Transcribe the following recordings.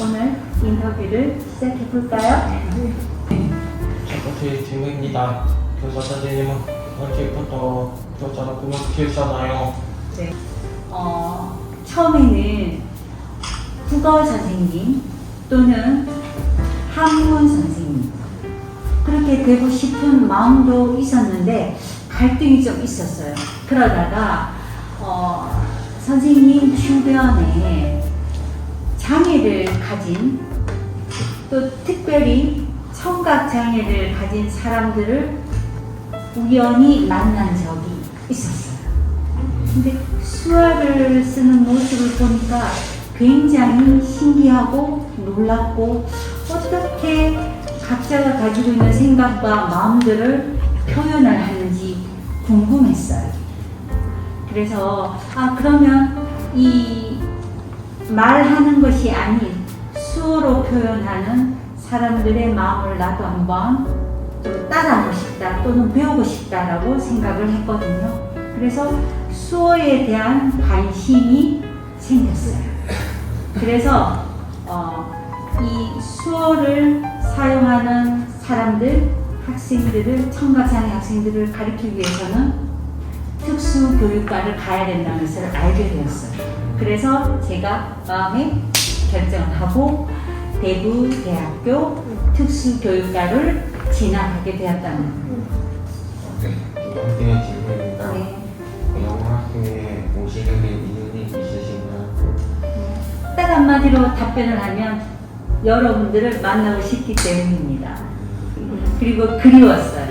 오늘 인터뷰를 시작해 볼까요? 첫 번째 질문입니다. 교사 선생님은 언제부터 교사로 등록하셨나요? 네. 어, 처음에는 국어 선생님 또는 한문 선생님 그렇게 되고 싶은 마음도 있었는데 갈등이 좀 있었어요. 그러다가 어, 선생님 주변에 장애를 가진 또 특별히 청각 장애를 가진 사람들을 우연히 만난 적이 있었어요. 근데 수화를 쓰는 모습을 보니까 굉장히 신기하고 놀랍고 어떻게 각자가 가지고 있는 생각과 마음들을 표현을 하는지 궁금했어요. 그래서 아 그러면 이 말하는 것이 아닌 수어로 표현하는 사람들의 마음을 나도 한번 좀 따라하고 싶다 또는 배우고 싶다라고 생각을 했거든요. 그래서 수어에 대한 관심이 생겼어요. 그래서 어, 이 수어를 사용하는 사람들, 학생들을 청각장애 학생들을 가르치기 위해서는 특수 교육과를 가야 된다는 것을 알게 되었어요. 그래서 제가 마음에 결정을 하고 대구 대학교 특수교육과를 진학하게 되었다는 네, 두 번째 질문입니다. 네. 영어학교에 오시게 된 이유는 있으신가요? 딱 한마디로 답변을 하면 여러분들을 만나고 싶기 때문입니다. 그리고 그리웠어요.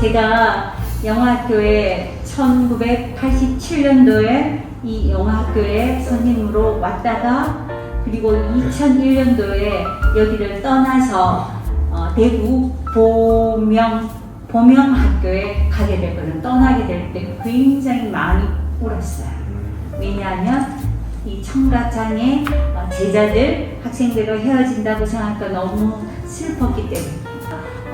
제가 영어학교에 1987년도에 이 영어학교에 선생님으로 왔다가 그리고 2001년도에 여기를 떠나서 어, 대구 보명 보명학교에 가게 됐거든요. 떠나게 될 때 굉장히 많이 울었어요. 왜냐하면 이 청각장애 어, 제자들, 학생들과 헤어진다고 생각하니까 너무 슬펐기 때문에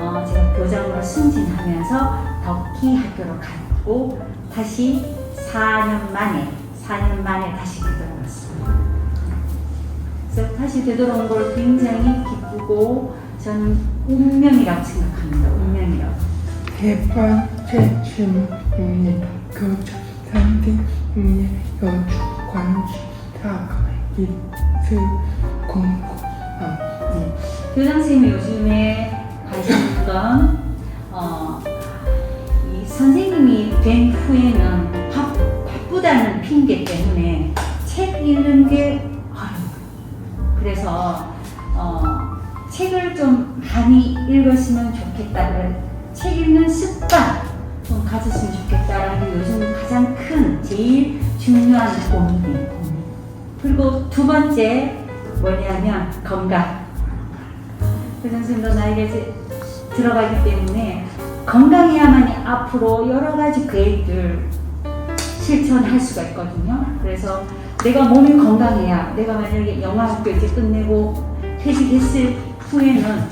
어, 제가 교장으로 승진하면서 덕희 학교로 갔고 다시 4년 만에 4년 만에 다시 되돌아왔습니다. 그래서 다시 되돌아온 걸 굉장히 기쁘고 저는 운명이라고 생각합니다. 운명이라고. 세 번째 질문입니다. 교장 선생님의 여주 관심사가 있을 궁금합니다. 교장 선생님이 요즘에 관심 있는 건 어, 이 선생님이 된 후에는 바, 바쁘다는 핑계 때문에 책 읽는 게. 그래서 어, 책을 좀 많이 읽었으면 좋겠다. 책 읽는 습관 좀 가졌으면 좋겠다라는 게 요즘 가장 큰 제일 중요한 고민이에요. 고민. 그리고 두 번째 뭐냐면 건강. 그 선생님도 이제 들어가기 때문에 건강해야만이 앞으로 여러 가지 계획들 실천할 수가 있거든요. 그래서 내가 몸이 건강해야 내가 만약에 영화학교 이제 끝내고 퇴직했을 후에는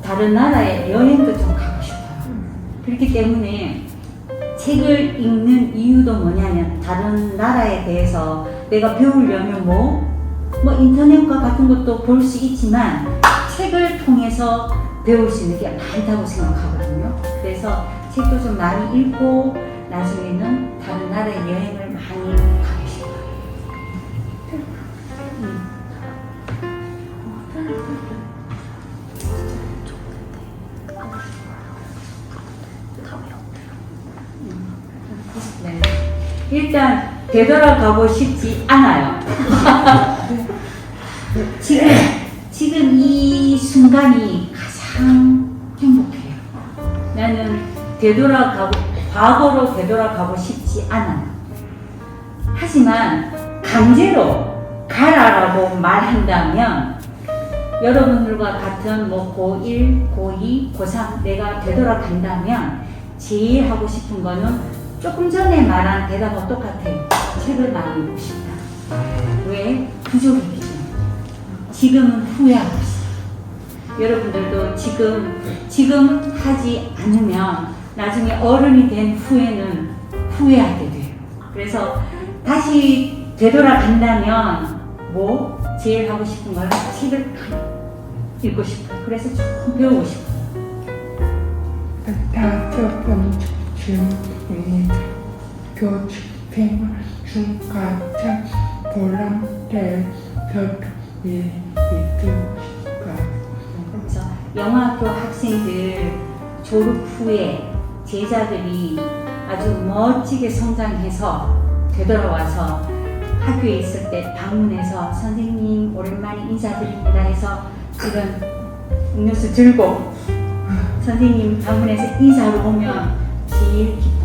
다른 나라에 여행도 좀 가고 싶어요. 그렇기 때문에 책을 읽는 이유도 뭐냐면 다른 나라에 대해서 내가 배우려면 뭐, 뭐 인터넷과 같은 것도 볼 수 있지만 책을 통해서 배울 수 있는 게 많다고 생각하거든요. 그래서 책도 좀 많이 읽고 나중에는 다른 나라에 여행을 많이 가고 싶어요. 음. 네. 일단 되돌아가고 싶지 않아요. 지금 지금 이 순간이 가장 행복해요. 나는 되돌아가고 과거로 되돌아가고 싶지 않아요. 하지만 강제로 가라라고 말한다면 여러분들과 같은 뭐 고1, 고2, 고3 내가 되돌아간다면 제일 하고 싶은 거는 조금 전에 말한 대답과 똑같아요. 책을 많이 싶다. 왜? 부족했기 때문에. 지금은 후회하고 있어요. 여러분들도 지금, 지금 하지 않으면 나중에 어른이 된 후에는 후회하게 돼요. 그래서 다시 되돌아간다면 뭐 제일 하고 싶은 걸 책을 읽고 싶어요. 그래서 좀 배우고 싶어요. 다섯 번째 질문입니다. 교직 생활 중 가장 보람되었던 일이 있으실까요? 그렇죠. 영어학교 학생들 졸업 후에 제자들이 아주 멋지게 성장해서 되돌아와서 학교에 있을 때 방문해서 선생님 오랜만에 인사드립니다 해서 이런 음료수 들고 선생님 방문해서 인사하러 오면 제일 기뻐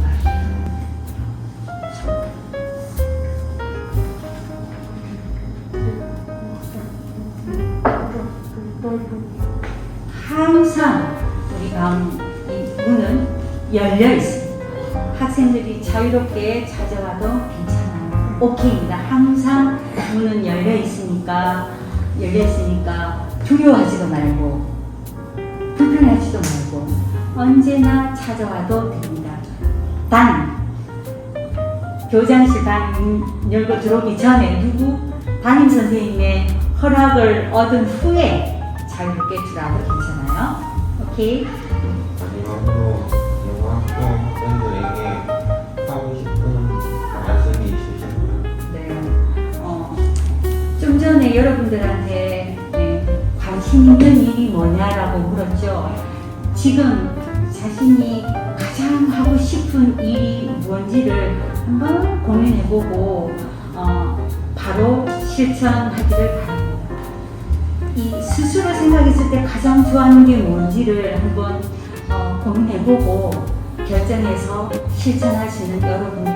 열려 있습니다. 학생들이 자유롭게 찾아와도 괜찮아요. 오케이입니다. 항상 문은 열려 있으니까 열려 있으니까 두려워하지도 말고 불편하지도 말고 언제나 찾아와도 됩니다. 단 교장실 단 열고 들어오기 전에 누구 담임 선생님의 허락을 얻은 후에 자유롭게 들어와도 괜찮아요. 오케이? 네. 어, 좀 전에 여러분들한테 네, 관심 있는 일이 뭐냐라고 물었죠. 지금 자신이 가장 하고 싶은 일이 뭔지를 한번 고민해보고 어, 바로 실천하기를 바랍니다. 이 스스로 생각했을 때 가장 좋아하는 게 뭔지를 한번 어, 고민해보고 결정해서 실천하시는 여러분